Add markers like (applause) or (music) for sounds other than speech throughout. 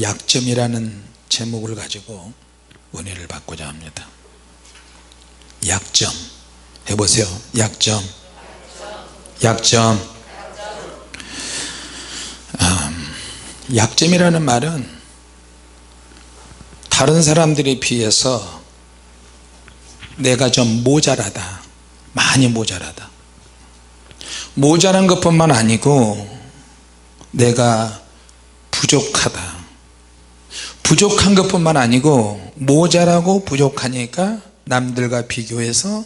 약점이라는 제목을 가지고 은혜를 받고자 합니다. 약점. 해보세요. 약점. 약점. 음, 약점이라는 말은 다른 사람들에 비해서 내가 좀 모자라다. 많이 모자라다. 모자란 것뿐만 아니고 내가 부족하다 부족한 것뿐만 아니고 모자라고 부족하니까 남들과 비교해서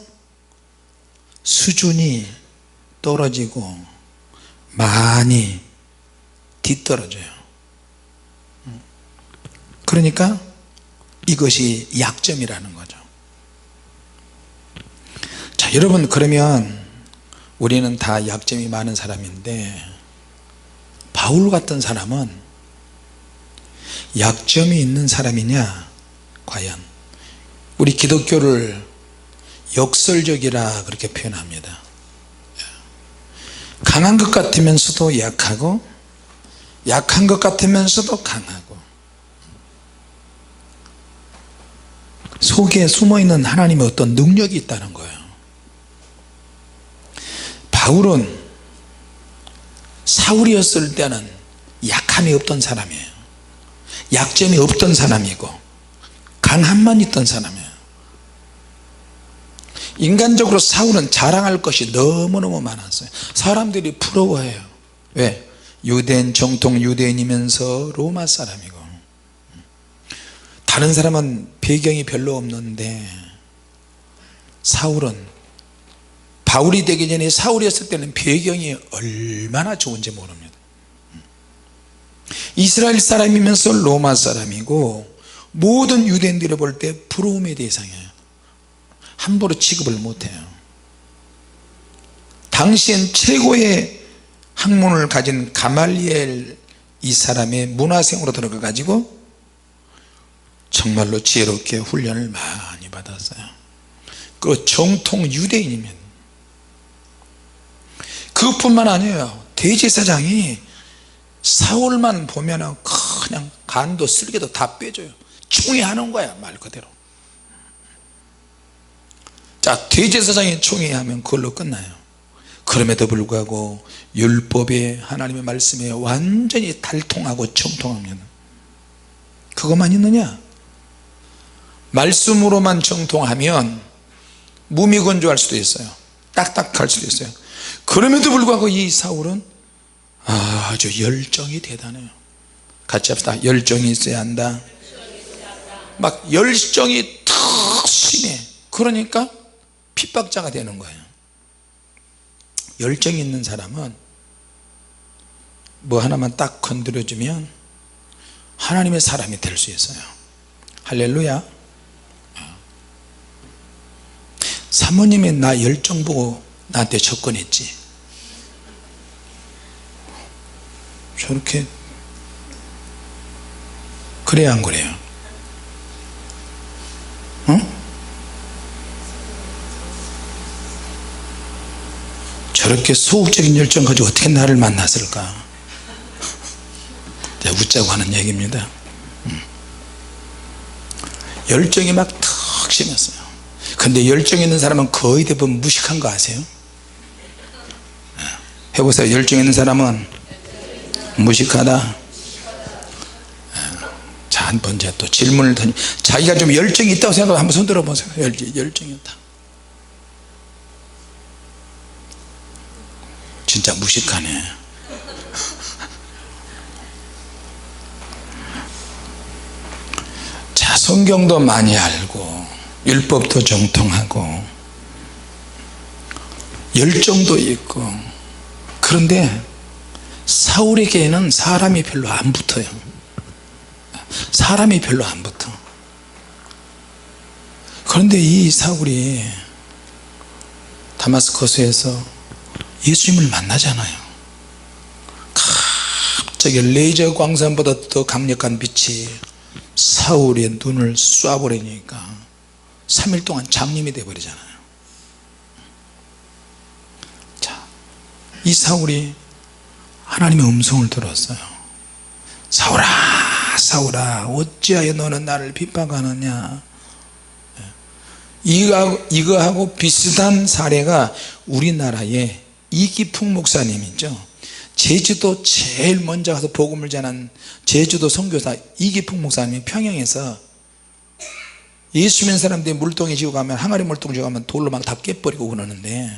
수준이 떨어지고 많이 뒤떨어져요. 그러니까 이것이 약점이라는 거죠. 자 여러분 그러면 우리는 다 약점이 많은 사람인데 바울 같은 사람은 약점이 있는 사람이냐? 과연. 우리 기독교를 역설적이라 그렇게 표현합니다. 강한 것 같으면서도 약하고 약한 것 같으면서도 강하고. 속에 숨어있는 하나님의 어떤 능력이 있다는 거예요. 바울은 사울이었을 때는 약함이 없던 사람이에요 약점이 없던 사람이고 강함만 있던 사람이에요 인간적으로 사울은 자랑할 것이 너무너무 많았어요. 사람들이 부러워해요. 왜? 유대인 정통 유대인이면서 로마 사람이고. 다른 사람은 배경이 별로 없는데 사울은 바울이 되기 전에 사울이었을 때는 배경이 얼마나 좋은지 모릅니다 이스라엘 사람이면서 로마 사람이고 모든 유대인들이 볼때 부러움의 대상이에요. 함부로 취급을 못해요. 당시엔 최고의 학문을 가진 가말리엘 이 사람의 문화생으로 들어가 가지고 정말로 지혜롭게 훈련을 많이 받았어요. 그 정통 유대인입니다 그것뿐만 아니에요. 대제사장이 사울만 보면 그냥 간도 쓸개도 다 빼줘요. 총애하는 거야 말 그대로. 자 대제사장이 총애하면 그걸로 끝나요. 그럼에도 불구하고 율법에 하나님의 말씀에 완전히 달통하고 정통합니다 그것만 있느냐? 말씀으로만 정통하면 무미건조할 수도 있어요. 딱딱할 수도 있어요. 그럼에도 불구하고 이 사울은 아주 열정이 대단해요. 같이 합시다. 열정이 있어야 한다. 막 열정이 탁 심해. 그러니까 핍박자가 되는 거예요. 열정이 있는 사람은 뭐 하나만 딱 건드려주면 하나님의 사람이 될 수 있어요. 할렐루야. 사모님이 나 열정 보고 나한테 접근했지 저렇게 그래야 안 그래요 어? 저렇게 소극적인 열정 가지고 어떻게 나를 만났을까 제가 웃자고 하는 얘기입니다 음. 열정이 막 턱 심했어요 근데 열정 있는 사람은 거의 대부분 무식한 거 아세요? 해보세요 열정 있는 사람은 무식하다. 자 한 번째 또 질문을 던지 자기가 좀 열정이 있다고 생각하고 한번 손 들어보세요. 열, 열정이 있다. 진짜 무식하네. (laughs) 자 성경도 많이 알고 율법도 정통하고 열정도 있고 그런데 사울에게는 사람이 별로 안 붙어요. 사람이 별로 안 붙어. 그런데 이 사울이 다마스커스에서 예수님을 만나잖아요. 갑자기 레이저 광선보다 더 강력한 빛이 사울의 눈을 쏴버리니까 3일 동안 장님이 되어버리잖아요. 자, 이 사울이 하나님의 음성을 들었어요 사울아 사울아 어찌하여 너는 나를 핍박하느냐? 이거, 이거하고 비슷한 사례가 우리나라에 이기풍 목사님 있죠. 제주도 제일 먼저 가서 복음을 전한 제주도 선교사 이기풍 목사님이 평양에서 예수 믿는 사람들이 물동에 지고 가면 항아리 물동 지고 가면 돌로 막 다 깨버리고 그러는데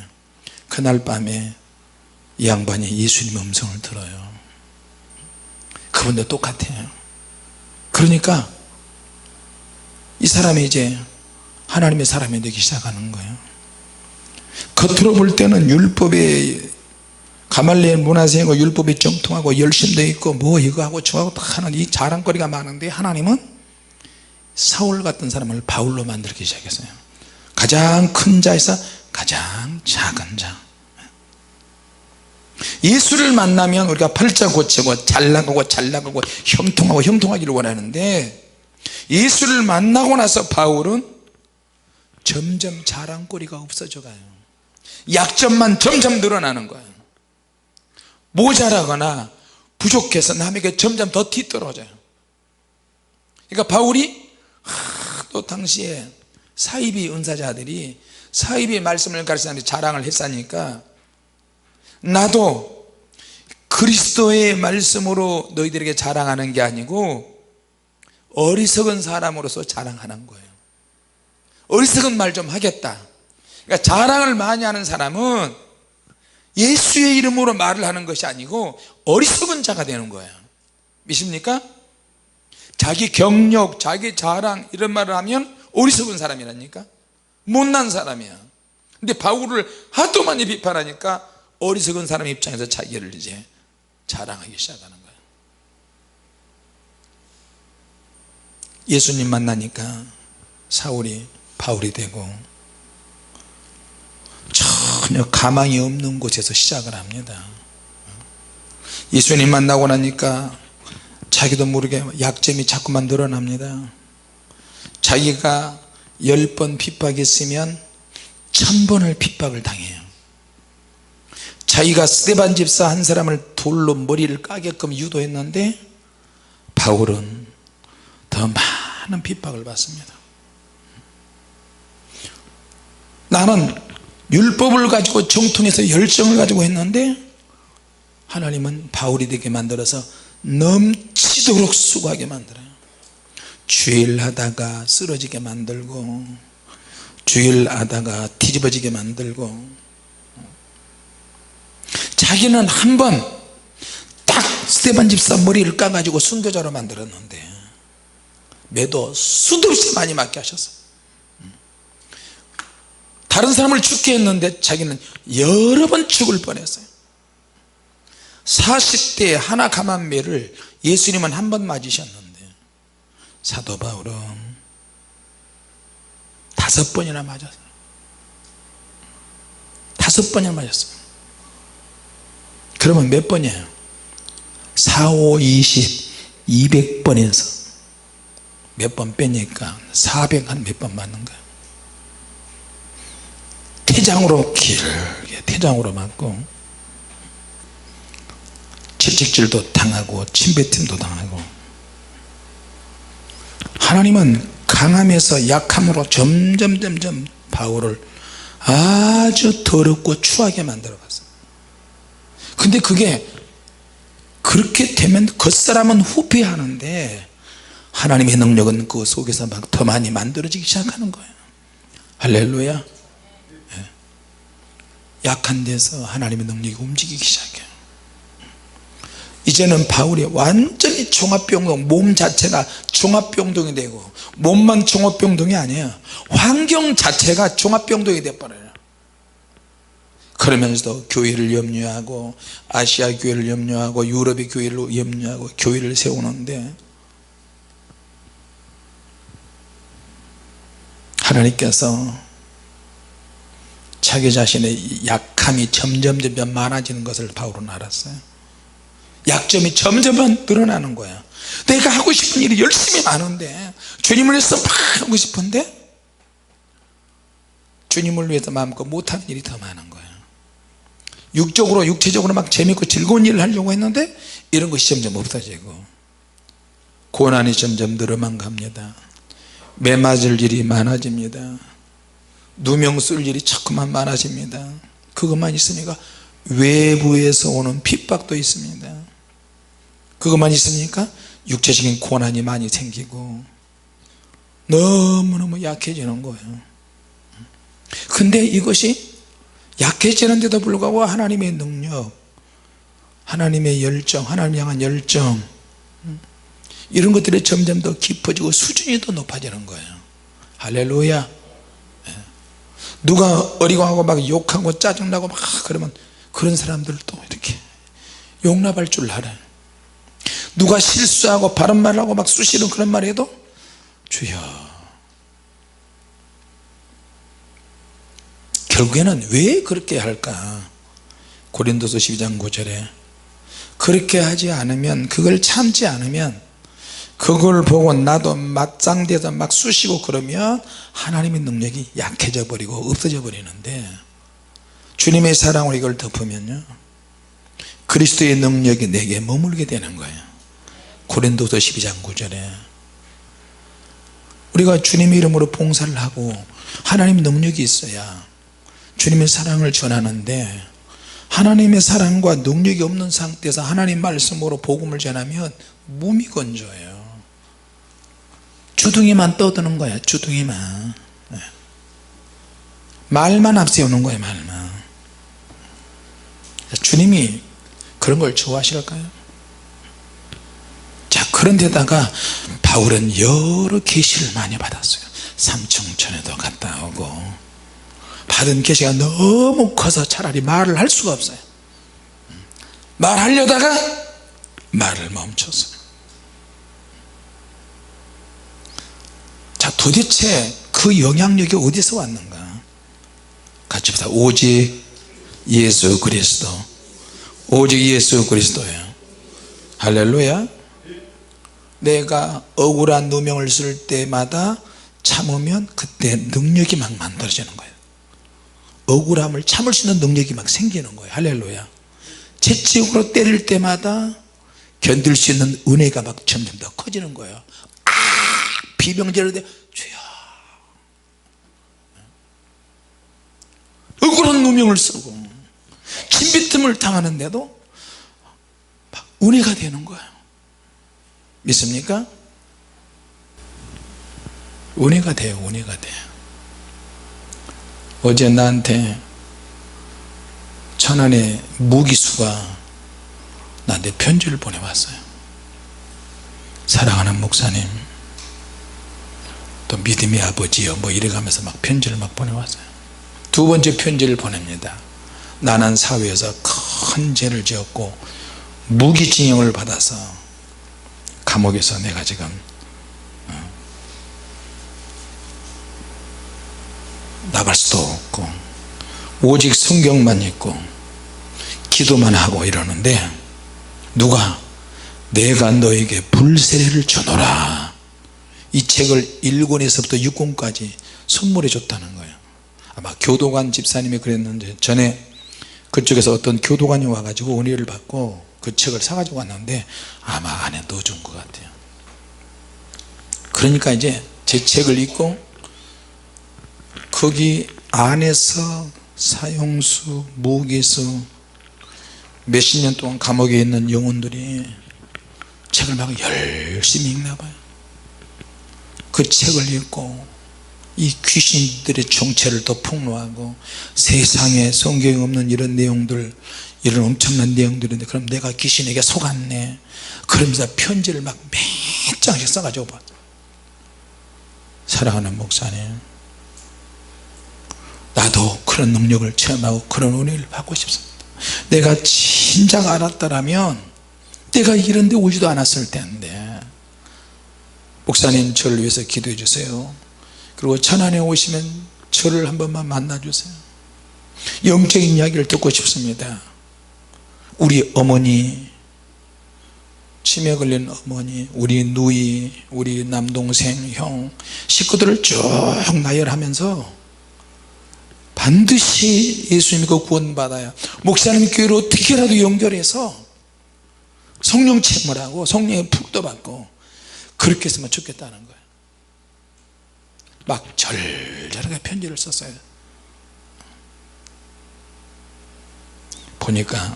그날 밤에 이 양반이 예수님의 음성을 들어요. 그분도 똑같아요. 그러니까 이 사람이 이제 하나님의 사람이 되기 시작하는 거예요. 겉으로 볼 때는 율법에 가말리엘 문화생이고 율법이 정통하고 열심도 있고 뭐 이거 하고 저하고 다 하는 이 자랑거리가 많은데 하나님은 사울 같은 사람을 바울로 만들기 시작했어요. 가장 큰 자에서 가장 작은 자 예수를 만나면 우리가 팔자 고치고 잘 나가고 잘 나가고 형통하고 형통하기를 원하는데 예수를 만나고 나서 바울은 점점 자랑거리가 없어져 가요. 약점만 점점 늘어나는 거예요. 모자라거나 부족해서 남에게 점점 더 뒤떨어져요. 그러니까 바울이 하, 또 당시에 사이비 은사자들이 사이비 말씀을 가르치는데 자랑을 했으니까 나도 그리스도의 말씀으로 너희들에게 자랑하는 게 아니고 어리석은 사람으로서 자랑하는 거예요. 어리석은 말 좀 하겠다. 그러니까 자랑을 많이 하는 사람은 예수의 이름으로 말을 하는 것이 아니고 어리석은 자가 되는 거예요. 믿습니까? 자기 경력, 자기 자랑 이런 말을 하면 어리석은 사람이라니까? 못난 사람이야. 근데 바울을 하도 많이 비판하니까 어리석은 사람 입장에서 자기를 이제 자랑하기 시작하는 거예요. 예수님 만나니까 사울이 바울이 되고 전혀 가망이 없는 곳에서 시작을 합니다. 예수님 만나고 나니까 자기도 모르게 약점이 자꾸만 늘어납니다. 자기가 열 번 핍박했으면 천 번을 핍박을 당해요 자기가 스테반 집사 한 사람을 돌로 머리를 까게끔 유도했는데 바울은 더 많은 핍박을 받습니다. 나는 율법을 가지고 정통해서 열정을 가지고 했는데 하나님은 바울이 되게 만들어서 넘치도록 수고하게 만들어요. 주일 하다가 쓰러지게 만들고 주일 하다가 뒤집어지게 만들고 자기는 한 번 딱 스테반 집사 머리를 까가지고 순교자로 만들었는데 매도 수도 없이 많이 맞게 하셨어요 다른 사람을 죽게 했는데 자기는 여러 번 죽을 뻔했어요. 40대 하나 가만매를 예수님은 한 번 맞으셨는데 사도 바울은 다섯 번이나 맞았어요. 다섯 번이나 맞았어요 그러면 몇 번이에요? 4, 5, 20, 200번에서. 몇 번 빼니까 400 한 몇 번 맞는 거예요 태장으로 길게 태장으로 맞고 채찍질도 당하고 침뱉음도 당하고. 하나님은 강함에서 약함으로 점점 점점 바울을 아주 더럽고 추하게 만들어 갔어요 근데 그게 그렇게 되면 겉사람은 후회하는데 하나님의 능력은 그 속에서 막 더 많이 만들어지기 시작하는 거예요. 할렐루야. 약한 데서 하나님의 능력이 움직이기 시작해요. 이제는 바울이 완전히 종합병동 몸 자체가 종합병동이 되고 몸만 종합병동이 아니에요. 환경 자체가 종합병동이 되어버려요 그러면서도 교회를 염려하고 아시아 교회를 염려하고 유럽의 교회를 염려하고 교회를 세우는데 하나님께서 자기 자신의 약함이 점점 점점 많아지는 것을 바울은 알았어요. 약점이 점점 늘어나는 거야. 내가 하고 싶은 일이 열심히 많은데 주님을 위해서 막 하고 싶은데 주님을 위해서 마음껏 못하는 일이 더 많은 거예요 육적으로 육체적으로 막 재밌고 즐거운 일을 하려고 했는데 이런 것이 점점 없어지고 고난이 점점 늘어만 갑니다. 매 맞을 일이 많아집니다. 누명 쓸 일이 자꾸만 많아집니다. 그것만 있으니까 외부에서 오는 핍박도 있습니다. 그것만 있으니까 육체적인 고난이 많이 생기고 너무너무 약해지는 거예요. 근데 이것이 약해지는데도 불구하고 하나님의 능력 하나님의 열정 하나님 향한 열정 이런 것들이 점점 더 깊어지고 수준이 더 높아지는 거예요. 할렐루야. 예. 누가 어리광하고 막 욕하고 짜증나고 막 그러면 그런 사람들도 이렇게 용납할 줄 알아요 누가 실수하고 바른 말을 하고 막 쑤시는 그런 말 해도 주여 결국에는 왜 그렇게 할까? 고린도서 12장 9절에 그렇게 하지 않으면 그걸 참지 않으면 그걸 보고 나도 맞장대서 막 쑤시고 그러면 하나님의 능력이 약해져 버리고 없어져 버리는데 주님의 사랑으로 이걸 덮으면요 그리스도의 능력이 내게 머물게 되는 거예요. 고린도서 12장 9절에 우리가 주님의 이름으로 봉사를 하고 하나님 능력이 있어야 주님의 사랑을 전하는데 하나님의 사랑과 능력이 없는 상태에서 하나님 말씀으로 복음을 전하면 무미건조해요 주둥이만 떠드는 거야 주둥이만 네. 말만 앞세우는 거예요 말만 주님이 그런 걸 좋아하실까요? 자 그런데다가 바울은 여러 계시를 많이 받았어요 받은 계시가 너무 커서 차라리 말을 할 수가 없어요. 말하려다가 말을 멈췄어요 자 도대체 그 영향력이 어디서 왔는가? 같이 보자 오직 예수 그리스도. 오직 예수 그리스도예요. 할렐루야. 내가 억울한 누명을 쓸 때마다 참으면 그때 능력이 막 만들어지는 거예요 억울함을 참을 수 있는 능력이 막 생기는 거예요. 할렐루야. 재치적으로 때릴 때마다 견딜 수 있는 은혜가 막 점점 더 커지는 거예요. 아 비명지를 때 주여. 억울한 누명을 쓰고 침비틈을 당하는데도 막 은혜가 되는 거예요. 믿습니까? 은혜가 돼요 은혜가 돼요 어제 나한테 천안의 무기수가 나한테 편지를 보내왔어요. 사랑하는 목사님 또 믿음의 아버지요 뭐 이래가면서 막 편지를 막 보내왔어요. 두 번째 편지를 보냅니다. 나는 사회에서 큰 죄를 지었고 무기징역을 받아서 감옥에서 내가 지금 어, 나갈 오직 성경만 읽고 기도만 하고 이러는데 누가 내가 너에게 불세례를 주노라. 이 책을 1권에서부터 6권까지 선물해 줬다는 거예요. 아마 교도관 집사님이 그랬는데 전에 그쪽에서 어떤 교도관이 와가지고 은혜를 받고 그 책을 사가지고 왔는데 아마 안에 넣어준 것 같아요. 그러니까 이제 제 책을 읽고 거기 안에서 사형수, 무기수 몇십 년 동안 감옥에 있는 영혼들이 책을 막 열심히 읽나 봐요. 그 책을 읽고 이 귀신들의 정체를 더 폭로하고 세상에 성경에 없는 이런 내용들 이런 엄청난 내용들인데 그럼 내가 귀신에게 속았네. 그러면서 편지를 막 몇 장씩 써가지고 봐. 사랑하는 목사님 나도 그런 능력을 체험하고 그런 은혜를 받고 싶습니다. 내가 진작 알았더라면 내가 이런 데 오지도 않았을 텐데. 목사님 저를 위해서 기도해 주세요. 그리고 천안에 오시면 저를 한 번만 만나 주세요. 영적인 이야기를 듣고 싶습니다. 우리 어머니 치매 걸린 어머니 우리 누이 우리 남동생 형 식구들을 쭉 나열하면서 반드시 예수 믿고 구원받아야 목사님 교회로 어떻게라도 연결해서 성령 체험을 하고 성령의 푹도 받고 그렇게 했으면 좋겠다는 거예요. 막 절절하게 편지를 썼어요. 보니까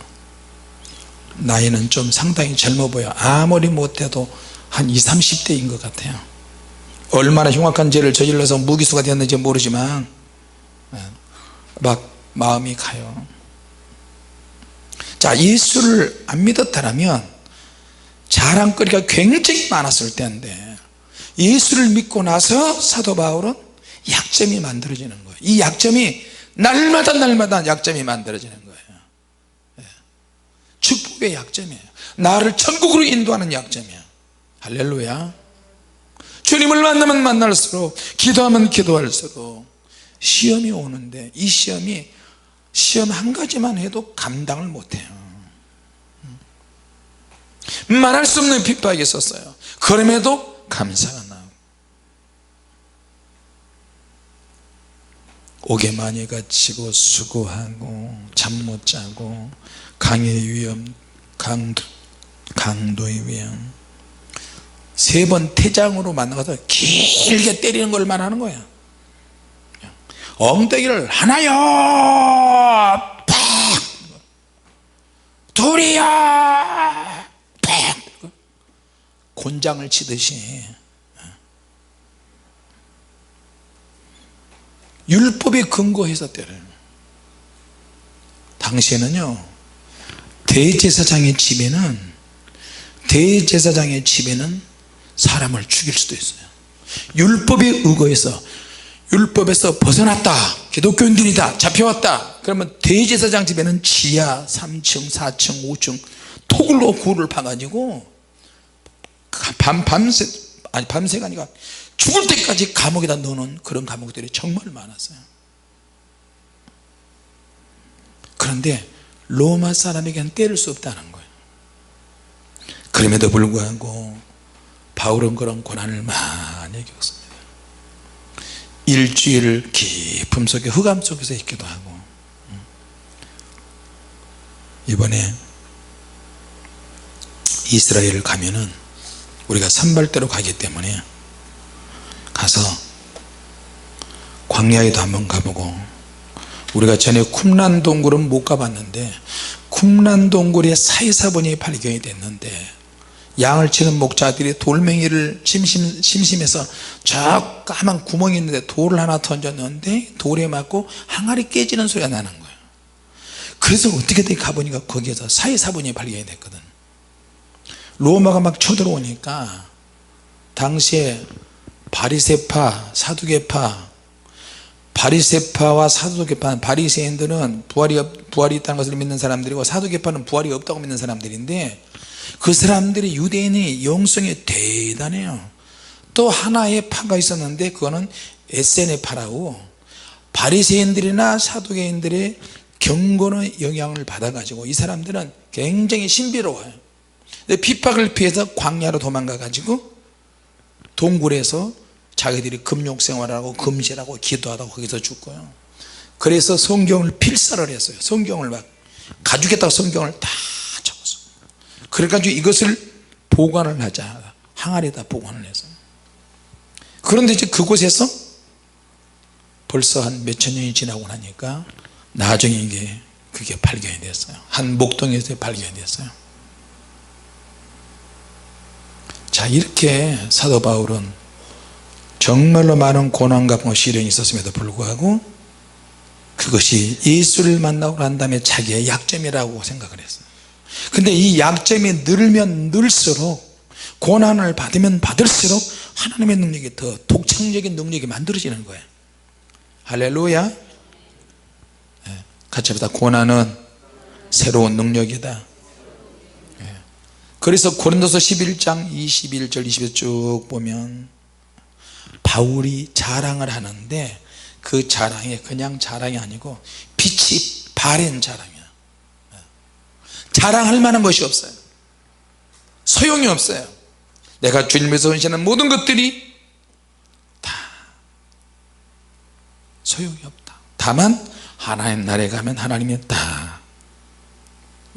나이는 좀 상당히 젊어 보여. 아무리 못해도 한 20, 30대인 것 같아요. 얼마나 흉악한 죄를 저질러서 무기수가 되었는지 모르지만 예, 막 마음이 가요. 자 예수를 안 믿었다면 자랑거리가 굉장히 많았을 때인데 예수를 믿고 나서 사도 바울은 약점이 만들어지는 거예요. 이 약점이 날마다 날마다 약점이 만들어지는 거예요. 예. 축복의 약점이에요. 나를 천국으로 인도하는 약점이에요. 할렐루야. 주님을 만나면 만날수록 기도하면 기도할수록 시험이 오는데 이 시험이 시험 한 가지만 해도 감당을 못해요. 말할 수 없는 핍박이 있었어요. 그럼에도 감사가 나오고. 옥에 많이 갇히고 수고하고 잠 못 자고 강의 위험 강도, 강도의 위험. 세번 퇴장으로 만나서 길게 때리는 걸 말하는 거야 엉덩이를 하나요? 팍! 둘이요! 팍! 곤장을 치듯이. 율법에 근거해서 때려요. 당시에는요 대제사장의 집에는 대제사장의 집에는 사람을 죽일 수도 있어요. 율법에 의거해서 율법에서 벗어났다. 기독교인들이다. 잡혀왔다. 그러면 대제사장 집에는 지하 3층 4층 5층 토굴로 굴을 파가지고 밤, 밤새 아니 밤새가 아니라 죽을 때까지 감옥에다 넣는 그런 감옥들이 정말 많았어요. 그런데 로마 사람에게는 때릴 수 없다는 거예요. 그럼에도 불구하고 바울은 그런 고난을 많이 겪었습니다 일주일을 깊음 속에 흑암 속에서 있기도 하고. 이번에 이스라엘을 가면은 우리가 산발대로 가기 때문에 가서 광야에도 한번 가보고 우리가 전에 쿰란 동굴은 못 가봤는데 쿰란 동굴에 사이사본이 발견이 됐는데 양을 치는 목자들이 돌멩이를 심심, 심심해서 저 까만 구멍이 있는데 돌을 하나 던졌는데 돌에 맞고 항아리 깨지는 소리가 나는 거예요 그래서 어떻게든 가보니까 거기에서 사이사본이 발견이 됐거든. 로마가 막 쳐들어오니까 당시에 바리세파 사두개파 바리세파와 사두개파 바리새인들은 부활이, 없- 부활이 있다는 것을 믿는 사람들이고 사두개파는 부활이 없다고 믿는 사람들인데 그 사람들이 유대인이 영성이 대단해요. 또 하나의 파가 있었는데 그거는 에세네 파라고 바리새인들이나 사두개인들의 경건의 영향을 받아 가지고 이 사람들은 굉장히 신비로워요. 핍박을 피해서 광야로 도망가 가지고 동굴에서 자기들이 금욕 생활하고 금실하고 기도하다가 거기서 죽고요. 그래서 성경을 필사를 했어요. 성경을 막 가죽에다가 성경을 다 그래가지고 이것을 보관을 하자. 항아리에다 보관을 해서. 그런데 이제 그곳에서 벌써 한 몇 천 년이 지나고 나니까 나중에 이게 그게 발견이 됐어요. 한 목동에서 발견이 됐어요. 자 이렇게 사도 바울은 정말로 많은 고난과 뭐 시련이 있었음에도 불구하고 그것이 예수를 만나고 난 다음에 자기의 약점이라고 생각을 했어요 근데 이 약점이 늘면 늘수록 고난을 받으면 받을수록 하나님의 능력이 더 독창적인 능력이 만들어지는 거예요. 할렐루야. 예, 같이 합시다 고난은 새로운 능력이다. 예. 그래서 고린도서 11장 21절 22절 쭉 보면 바울이 자랑을 하는데 그 자랑이 그냥 자랑이 아니고 빛이 바랜 자랑이야 자랑할 만한 것이 없어요. 소용이 없어요. 내가 주님에서 헌신한 모든 것들이 다 소용이 없다. 다만 하나님 나라에 가면 하나님이 다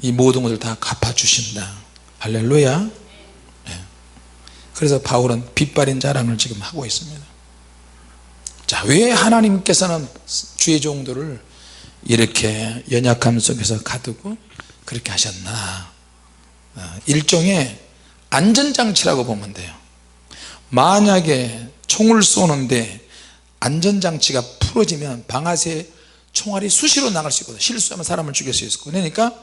이 모든 것을 다 갚아주신다. 할렐루야. 예. 그래서 바울은 빗발인 자랑을 지금 하고 있습니다. 자왜 하나님께서는 주의 종들을 이렇게 연약함 속에서 가두고 그렇게 하셨나? 어, 일종의 안전장치라고 보면 돼요. 만약에 총을 쏘는데 안전장치가 풀어지면 방아쇠 총알이 수시로 나갈 수 있거든 실수하면 사람을 죽일 수 있고. 그러니까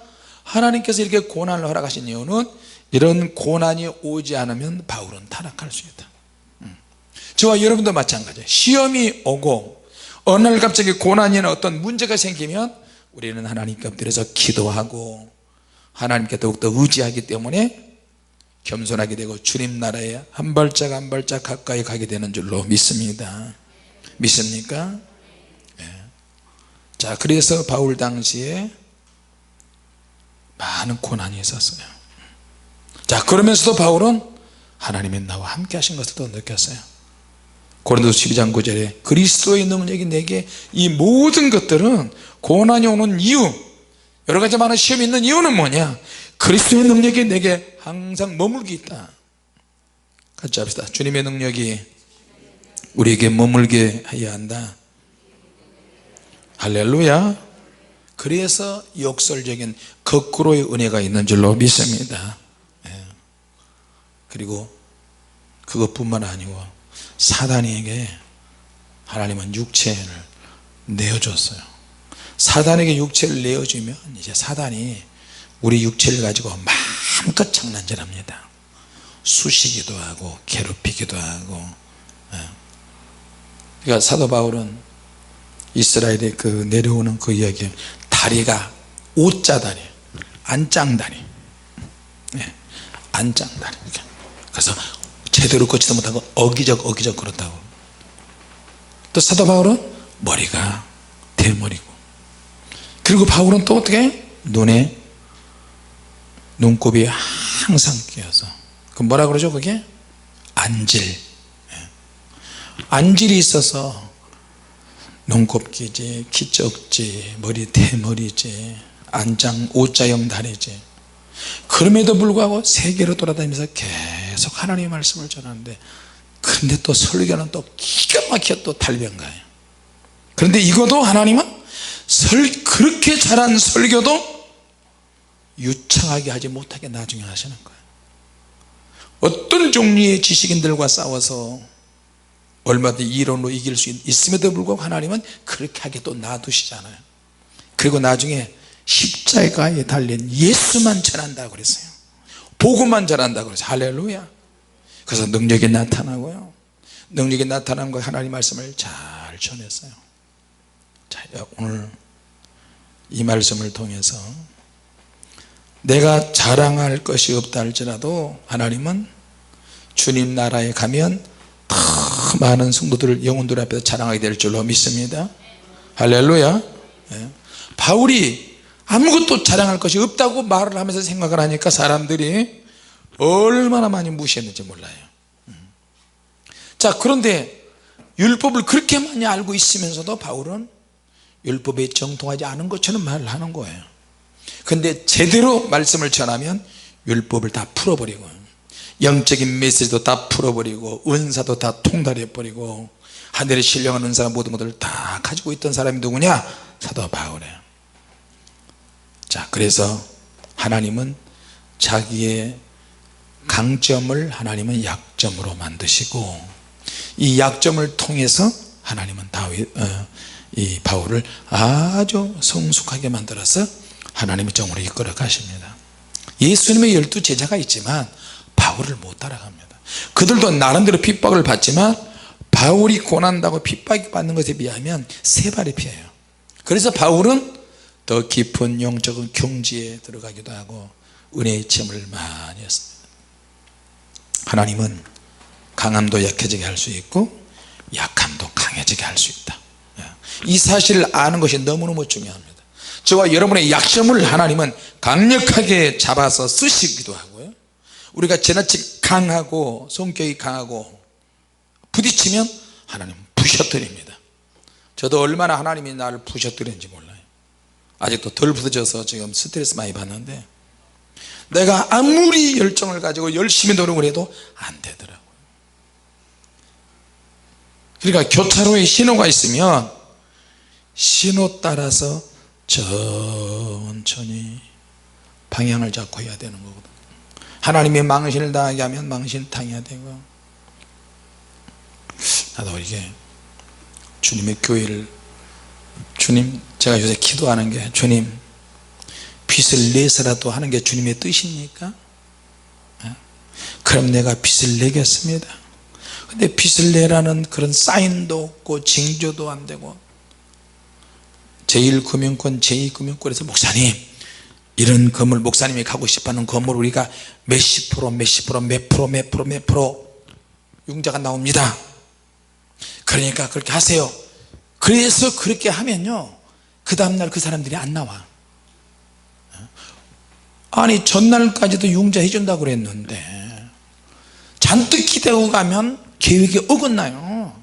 하나님께서 이렇게 고난을 허락하신 이유는 이런 고난이 오지 않으면 바울은 타락할 수 있다. 음. 저와 여러분도 마찬가지예요. 시험이 오고 어느 날 갑자기 고난이나 어떤 문제가 생기면 우리는 하나님께 엎드려서 기도하고 하나님께 더욱더 의지하기 때문에 겸손하게 되고 주님 나라에 한 발짝 한 발짝 가까이 가게 되는 줄로 믿습니다 믿습니까? 예. 자 그래서 바울 당시에 많은 고난이 있었어요 자 그러면서도 바울은 하나님이 나와 함께 하신 것을 또 느꼈어요 고린도 12장 9절에 그리스도의 능력이 내게 이 모든 것들은 고난이 오는 이유 여러 가지 많은 시험이 있는 이유는 뭐냐? 그리스도의 능력이 내게 항상 머물게 있다. 같이 합시다. 주님의 능력이 우리에게 머물게 해야 한다. 할렐루야. 그래서 역설적인 거꾸로의 은혜가 있는 줄로 믿습니다. 예. 그리고 그것뿐만 아니고 사단에게 하나님은 육체를 내어줬어요 사단에게 육체를 내어주면 이제 사단이 우리 육체를 가지고 마음껏 장난질합니다 쑤시기도 하고 괴롭히기도 하고 예. 그러니까 사도 바울은 이스라엘의 그 내려오는 그 이야기 다리가 오자다리 안짱다리 예, 안짱다리. 그래서 제대로 걷지도 못하고 어기적 어기적 그렇다고 또 사도 바울은 머리가 대머리고 그리고 바울은 또 어떻게? 눈에 눈곱이 항상 끼어서. 그 뭐라 그러죠 그게? 안질. 예. 안질이 있어서 눈곱 끼지 기쩍지 머리 대머리지 안장 오자형 다리지. 그럼에도 불구하고 세계로 돌아다니면서 계속 하나님의 말씀을 전하는데 그런데 또 설교는 또 기가 막혀 또 달변가요. 그런데 이것도 하나님은 설 그렇게 잘한 설교도 유창하게 하지 못하게 나중에 하시는 거예요. 어떤 종류의 지식인들과 싸워서 얼마든지 이론으로 이길 수 있- 있음에도 불구하고 하나님은 그렇게 하게 또 놔두시잖아요. 그리고 나중에 십자가에 달린 예수만 전한다고 그랬어요. 복음만 전한다고 그랬어요. 할렐루야. 그래서 능력이 나타나고요. 능력이 나타난 거 하나님 말씀을 잘 전했어요 자 오늘 이 말씀을 통해서 내가 자랑할 것이 없다 할지라도 하나님은 주님 나라에 가면 더 많은 성도들을 영혼들 앞에서 자랑하게 될 줄로 믿습니다 할렐루야 예. 바울이 아무것도 자랑할 것이 없다고 말을 하면서 생각을 하니까 사람들이 얼마나 많이 무시했는지 몰라요 음. 자 그런데 율법을 그렇게 많이 알고 있으면서도 바울은 율법에 정통하지 않은 것처럼 말을 하는 거예요. 근데 제대로 말씀을 전하면 율법을 다 풀어버리고 영적인 메시지도 다 풀어버리고 은사도 다 통달해버리고 하늘의 신령한 은사가 모든 것들을 다 가지고 있던 사람이 누구냐? 사도 바울이에요. 자 그래서 하나님은 자기의 강점을 하나님은 약점으로 만드시고 이 약점을 통해서 하나님은 다윗 어, 이 바울을 아주 성숙하게 만들어서 하나님의 정으로 이끌어 가십니다. 예수님의 열두 제자가 있지만 바울을 못 따라갑니다. 그들도 나름대로 핍박을 받지만 바울이 고난다고 핍박이 받는 것에 비하면 세 발이 피해요. 그래서 바울은 더 깊은 영적인 경지에 들어가기도 하고 은혜의 체험을 많이 했습니다. 하나님은 강함도 약해지게 할 수 있고 약함도 강해지게 할 수 있다. 예. 이 사실을 아는 것이 너무너무 중요합니다. 저와 여러분의 약점을 하나님은 강력하게 잡아서 쓰시기도 하고요. 우리가 지나치 강하고 성격이 강하고 부딪히면 하나님 부셔뜨립니다. 저도 얼마나 하나님이 나를 부셔뜨리는지 몰라요. 아직도 덜 부서져서 지금 스트레스 많이 받는데 내가 아무리 열정을 가지고 열심히 노력을 해도 안 되더라고요. 그러니까 교차로에 신호가 있으면 신호 따라서 천천히 방향을 잡고 해야 되는 거거든 하나님이 망신을 당하게 하면 망신을 당해야 되고 나도 이게 주님의 교회를 주님 제가 요새 기도하는 게 주님 빚을 내서라도 하는 게 주님의 뜻입니까? 예? 그럼 내가 빚을 내겠습니다 근데 빚을 내라는 그런 사인도 없고 징조도 안 되고 제1금융권 제2금융권에서 목사님 이런 건물 목사님이 가고 싶어하는 건물 우리가 몇십 프로 몇십 프로 몇 프로 몇 프로 몇 프로 융자가 나옵니다. 그러니까 그렇게 하세요. 그래서 그렇게 하면요 그 다음날 그 사람들이 안 나와. 아니 전날까지도 융자 해준다고 그랬는데 잔뜩 기대고 가면 계획이 어긋나요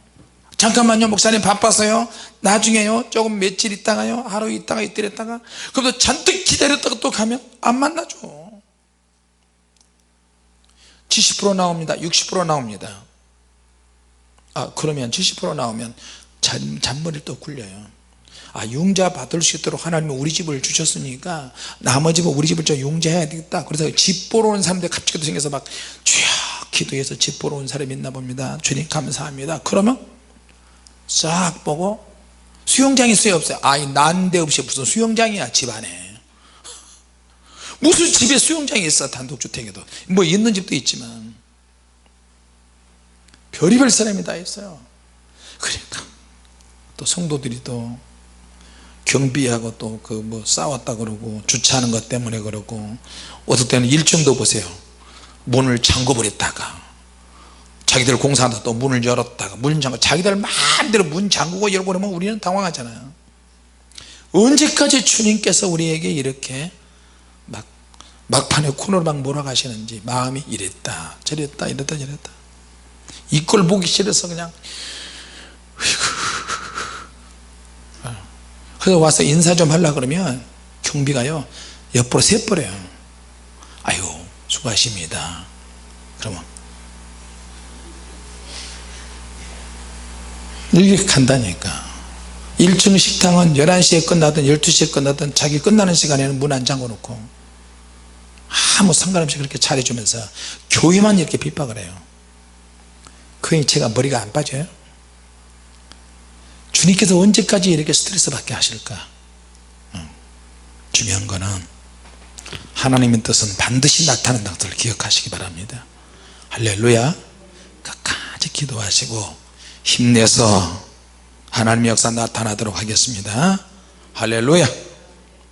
잠깐만요 목사님 바빠서요. 나중에요. 조금 며칠 있다가요. 하루 있다가 이틀 있다가. 그럼 또 잔뜩 기다렸다가 또 가면 안 만나죠. 70% 나옵니다. 60% 나옵니다. 아 그러면 70% 나오면 잔, 잔머리를 또 굴려요. 아 융자 받을 수 있도록 하나님이 우리 집을 주셨으니까 나머지 우리 집을 좀 융자해야 되겠다. 그래서 집 보러 온 사람들 갑자기 생겨서 막 주여 기도해서 집 보러 온 사람이 있나 봅니다. 주님 감사합니다. 그러면 싹 보고 수영장 있어요 없어요. 아이 난데없이 무슨 수영장이야 집안에. 무슨 집에 수영장이 있어 단독주택에도. 뭐 있는 집도 있지만. 별의별 사람이 다 있어요. 그러니까 또 성도들이 또 경비하고 또 그 뭐 싸웠다 그러고 주차하는 것 때문에 그러고 어떨 때는 일정도 보세요. 문을 잠궈 버렸다가 자기들 공사한다 또 문을 열었다가 문 잠궈 자기들 마음대로 문 잠그고 열고 그러면 우리는 당황하잖아요. 언제까지 주님께서 우리에게 이렇게 막 막판에 코너로 막 몰아가시는지 마음이 이랬다 저랬다 이랬다 저랬다. 이꼴 보기 싫어서 그냥 그래서 와서 인사 좀 하려 그러면 경비가요 옆으로 세버려요. 아유 수고하십니다. 그러면 이렇게 간다니까. 1층 식당은 11시에 끝나든 12시에 끝나든 자기 끝나는 시간에는 문 안 잠궈 놓고 아무 상관없이 그렇게 차려주면서 교회만 이렇게 핍박을 해요. 그게 제가 머리가 안 빠져요? 주님께서 언제까지 이렇게 스트레스 받게 하실까? 응. 중요한 거는 하나님의 뜻은 반드시 나타난다는 것을 기억하시기 바랍니다. 할렐루야. 끝까지 기도하시고 힘내서 하나님의 역사 나타나도록 하겠습니다. 할렐루야.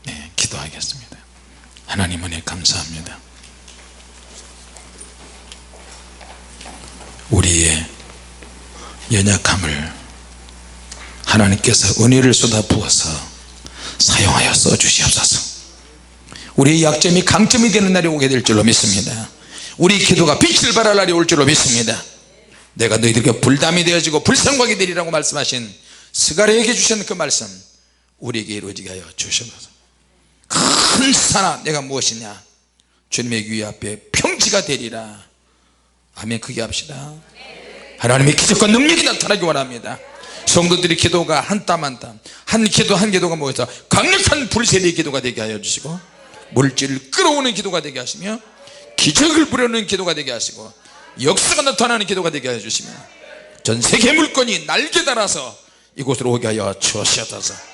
네, 기도하겠습니다. 하나님 은혜 감사합니다. 우리의 연약함을 하나님께서 은혜를 쏟아 부어서 사용하여 써주시옵소서. 우리의 약점이 강점이 되는 날이 오게 될 줄로 믿습니다. 우리 기도가 빛을 발할 날이 올 줄로 믿습니다 내가 너희들에게 불담이 되어지고 불성광이 되리라고 말씀하신 스가랴에게 주신 그 말씀 우리에게 이루어지게 하여 주시옵소서. 큰 산아 내가 무엇이냐? 주님의 귀 앞에 평지가 되리라. 아멘. 크게 합시다. 하나님의 기적과 능력이 나타나기 원합니다. 성도들의 기도가 한 땀 한 땀 한 기도 한 기도가 모여서 강력한 불세례의 기도가 되게 하여 주시고 물질을 끌어오는 기도가 되게 하시며 기적을 부려는 기도가 되게 하시고 역사가 나타나는 기도가 되게 하여 주시며 전 세계 물건이 날개 달아서 이곳으로 오게 하여 주시옵소서